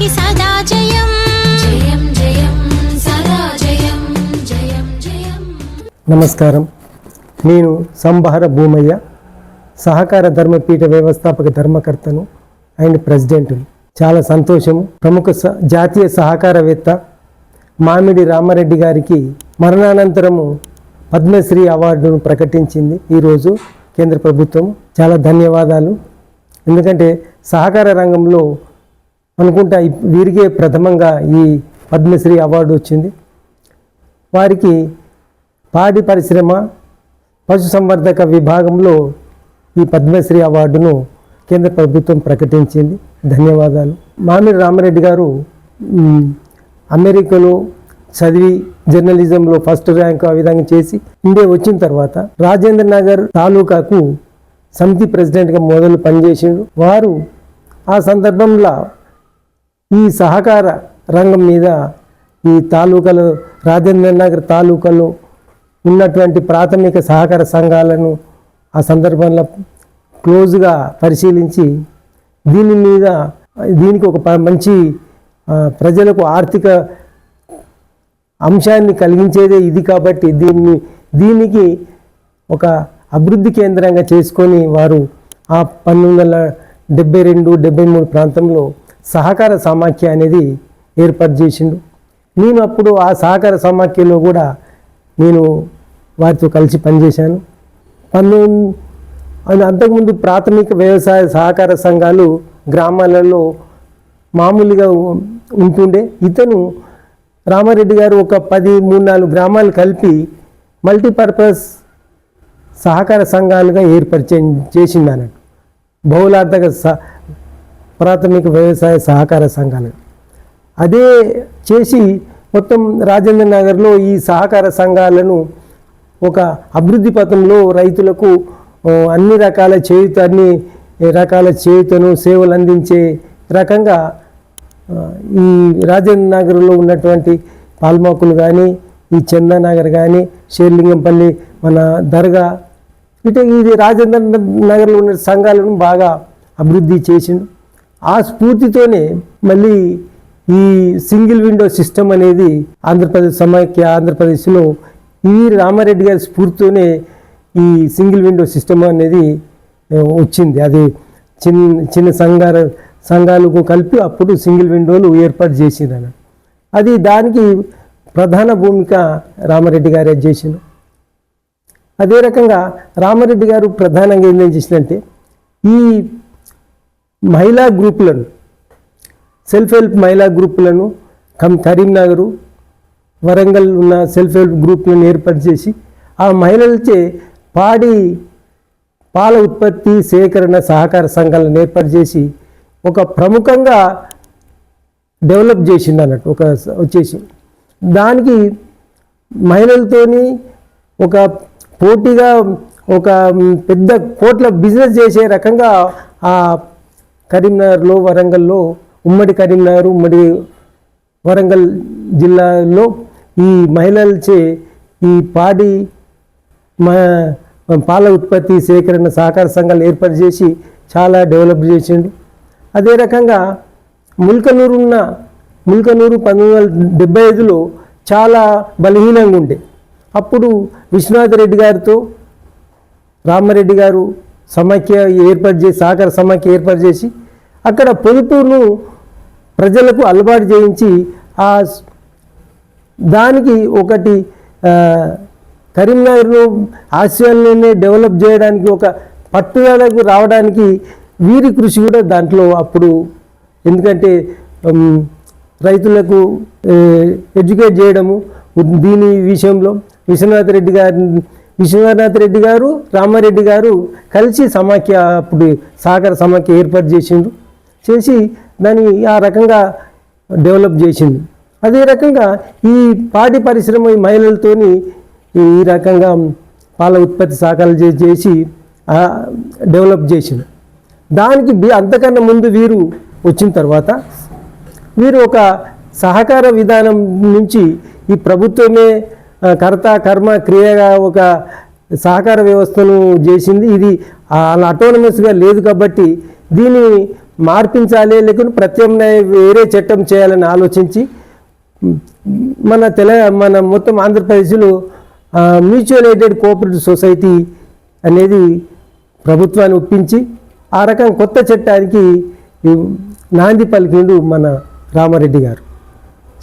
మనకి సదా జయం. జయం జయం సదా జయం జయం జయం. నమస్కారం. నేను సంభార భూమయ్య సహకార ధర్మపీఠ వ్యవస్థాపక ధర్మకర్తను అండ్ ప్రెసిడెంటును చాలా సంతోషము ప్రముఖ స- జాతీయ సహకారవేత్త మామిడి రామారెడ్డి గారికి మరణానంతరము పద్మశ్రీ అవార్డును ప్రకటించింది ఈరోజు కేంద్ర ప్రభుత్వం. చాలా ధన్యవాదాలు. ఎందుకంటే సహకార రంగంలో అనుకుంటా వీరికే ప్రథమంగా ఈ పద్మశ్రీ అవార్డు వచ్చింది. వారికి పాడి పరిశ్రమ పశుసంవర్ధక విభాగంలో ఈ పద్మశ్రీ అవార్డును కేంద్ర ప్రభుత్వం ప్రకటించింది. ధన్యవాదాలు. మామిడి రామరెడ్డి గారు అమెరికాలో చదివి జర్నలిజంలో ఫస్ట్ ర్యాంక్ ఆ విధంగా చేసి ఇండియా వచ్చిన తర్వాత రాజేంద్ర నగర్ తాలూకాకు సమితి ప్రెసిడెంట్గా మొదలు పనిచేసిండు. వారు ఆ సందర్భంలో ఈ సహకార రంగం మీద ఈ తాలూకాలు రాజేంద్ర నగర్ తాలూకాలో ఉన్నటువంటి ప్రాథమిక సహకార సంఘాలను ఆ సందర్భంలో క్లోజ్గా పరిశీలించి దీని మీద దీనికి ఒక మంచి ప్రజలకు ఆర్థిక అంశాన్ని కలిగించేదే ఇది కాబట్టి దీన్ని దీనికి ఒక అభివృద్ధి కేంద్రంగా చేసుకొని వారు ఆ పంతొమ్మిది వందల డెబ్బై రెండు డెబ్బై మూడు ప్రాంతంలో సహకార సమాఖ్య అనేది ఏర్పాటు చేసిండు. నేను అప్పుడు ఆ సహకార సమాఖ్యలో కూడా నేను వారితో కలిసి పనిచేశాను. పంతొమ్మిది అంతకుముందు ప్రాథమిక వ్యవసాయ సహకార సంఘాలు గ్రామాలలో మామూలుగా ఉంటుండే. ఇతను రామారెడ్డి గారు ఒక పది మూడు నాలుగు గ్రామాలు కలిపి మల్టీపర్పస్ సహకార సంఘాలుగా ఏర్పరిచే చేసింది అన్నట్టు. బహుళార్థక స ప్రాథమిక వ్యవసాయ సహకార సంఘాలు. అదే చేసి మొత్తం రాజేంద్ర నగర్లో ఈ సహకార సంఘాలను ఒక అభివృద్ధి పథంలో రైతులకు అన్ని రకాల చేయుత అన్ని రకాల చేయుతను సేవలు అందించే రకంగా ఈ రాజేంద్ర నగర్లో ఉన్నటువంటి పాల్మాకులు కానీ ఈ చందానగర్ కానీ షేర్లింగంపల్లి మన దర్గా ఇటు ఇది రాజేంద్ర నగర్లో ఉన్న సంఘాలను బాగా అభివృద్ధి చేసిండు. ఆ స్ఫూర్తితోనే మళ్ళీ ఈ సింగిల్ విండో సిస్టమ్ అనేది ఆంధ్రప్రదేశ్ సమైక్య ఆంధ్రప్రదేశ్లో ఈ రామారెడ్డి గారి స్ఫూర్తితోనే ఈ సింగిల్ విండో సిస్టమ్ అనేది వచ్చింది. అది చిన్న చిన్న సంఘాల సంఘాలకు కలిపి అప్పుడు సింగిల్ విండోలు ఏర్పాటు చేసిందన అది దానికి ప్రధాన భూమిక రామారెడ్డి గారే చేసిన అదే రకంగా రామారెడ్డి గారు ప్రధానంగా ఏం చేసిందంటే ఈ మహిళా గ్రూపులను సెల్ఫ్ హెల్ప్ మహిళా గ్రూపులను కం కరీంనగరు వరంగల్ ఉన్న సెల్ఫ్ హెల్ప్ గ్రూపులను ఏర్పాటు చేసి ఆ మహిళలచే పాడి పాల ఉత్పత్తి సేకరణ సహకార సంఘాలను ఏర్పాటు చేసి ఒక ప్రముఖంగా డెవలప్ చేసింది అన్నట్టు ఒక వచ్చేసి. దానికి మహిళలతోని ఒక పోటీగా ఒక పెద్ద కోట్ల బిజినెస్ చేసే రకంగా ఆ కరీంనగర్లో వరంగల్లో ఉమ్మడి కరీంనగర్ ఉమ్మడి వరంగల్ జిల్లాలో ఈ మహిళలచే ఈ పాడి మా పాల ఉత్పత్తి సేకరణ సహకార సంఘాలు ఏర్పాటు చేసి చాలా డెవలప్ చేసిండు. అదే రకంగా ముల్కనూరు ఉన్న ముల్కనూరు పంతొమ్మిది వందల డెబ్బై ఐదులో చాలా బలహీనంగా ఉండే. అప్పుడు విశ్వనాథ్ రెడ్డి గారితో రామారెడ్డి గారు సమాఖ్య ఏర్పాటు చేసి సహకార సమాఖ్య ఏర్పాటు చేసి అక్కడ పొదుపును ప్రజలకు అలవాటు చేయించి ఆ దానికి ఒకటి కరీంనగర్ను ఆసియాలోనే డెవలప్ చేయడానికి ఒక పట్టుదలకు రావడానికి వీరి కృషి కూడా దాంట్లో అప్పుడు ఎందుకంటే రైతులకు ఎడ్యుకేట్ చేయడము దీని విషయంలో విశ్వనాథ్ రెడ్డి గారి విశ్వనాథ్ రెడ్డి గారు రామారెడ్డి గారు కలిసి సమాఖ్య అప్పుడు సహకార సమాఖ్య ఏర్పాటు చేసిండు చేసి దాన్ని ఆ రకంగా డెవలప్ చేసింది అదే రకంగా ఈ పాడి పరిశ్రమ ఈ మహిళలతోని ఈ రకంగా పాల ఉత్పత్తి సహకారాలు చే- చేసి డెవలప్ చేసింది దానికి అంతకన్నా ముందు వీరు వచ్చిన తర్వాత వీరు ఒక సహకార విధానం నుంచి ఈ ప్రభుత్వమే కర్త కర్మ క్రియగా ఒక సహకార వ్యవస్థను చేసింది. ఇది అలా అటోనమస్గా లేదు కాబట్టి దీన్ని మార్పించాలి లేకుంటే ప్రత్యామ్నాయ వేరే చట్టం చేయాలని ఆలోచించి మన తెల మన మొత్తం ఆంధ్రప్రదేశ్లో మ్యూచువల్ ఎయిడెడ్ కోఆపరేటివ్ సొసైటీ అనేది ప్రభుత్వాన్ని ఒప్పించి ఆ రకం కొత్త చట్టానికి నాంది పలికిండు మన రామారెడ్డి గారు.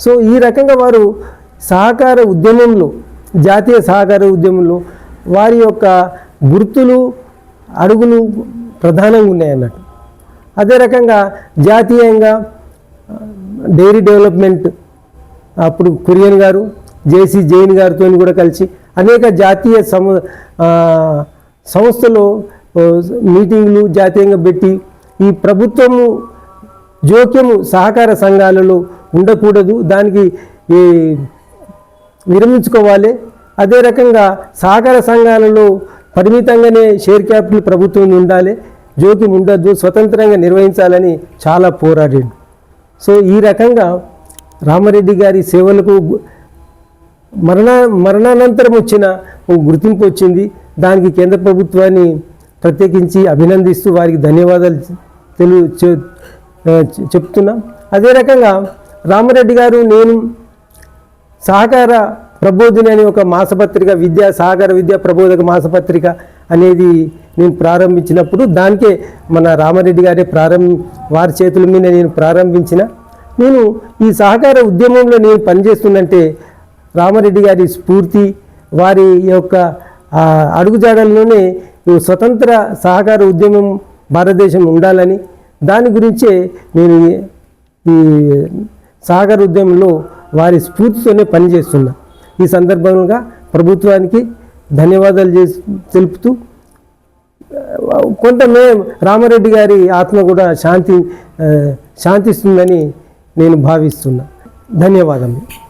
సో ఈ రకంగా వారు సహకార ఉద్యమంలో జాతీయ సహకార ఉద్యమంలో వారి యొక్క గుర్తులు అడుగులు ప్రధానంగా ఉన్నాయన్నట్టు. అదే రకంగా జాతీయంగా డైరీ డెవలప్మెంట్ అప్పుడు కురియన్ గారు జేసీ జైన్ గారితో కూడా కలిసి అనేక జాతీయ సమ సంస్థలు మీటింగ్లు జాతీయంగా పెట్టి ఈ ప్రభుత్వము జోక్యము సహకార సంఘాలలో ఉండకూడదు. దానికి ఈ విరమించుకోవాలి. అదే రకంగా సహకార సంఘాలలో పరిమితంగానే షేర్ క్యాపిటల్ ప్రభుత్వం ఉండాలి. జోక్యం ఉండద్దు. స్వతంత్రంగా నిర్వహించాలని చాలా పోరాడాడు సో ఈ రకంగా రామారెడ్డి గారి సేవలకు మరణ మరణానంతరం వచ్చిన ఒక గుర్తింపు వచ్చింది. దానికి కేంద్ర ప్రభుత్వాన్ని ప్రత్యేకించి అభినందిస్తూ వారికి ధన్యవాదాలు తెలు చె- చెప్తున్నాం. అదే రకంగా రామారెడ్డి గారు నేను సహకార ప్రబోధిని అనే ఒక మాసపత్రిక విద్యా సహకార విద్యా ప్రబోధక మాసపత్రిక అనేది నేను ప్రారంభించినప్పుడు దానికే మన రామారెడ్డి గారే ప్రారంభ వారి చేతుల మీద నేను ప్రారంభించిన. నేను ఈ సహకార ఉద్యమంలో నేను పనిచేస్తుందంటే రామారెడ్డి గారి స్ఫూర్తి వారి యొక్క అడుగుజాడల్లోనే స్వతంత్ర సహకార ఉద్యమం భారతదేశం ఉండాలని దాని గురించే నేను ఈ- సహకార ఉద్యమంలో వారి స్ఫూర్తితోనే పనిచేస్తున్నా. ఈ సందర్భంగా ప్రభుత్వానికి ధన్యవాదాలు చేసి తెలుపుతూ కొంతమే కొంత మే రామారెడ్డి గారి ఆత్మ కూడా శాంతి శాంతిస్తుందని నేను భావిస్తున్నా. ధన్యవాదములు.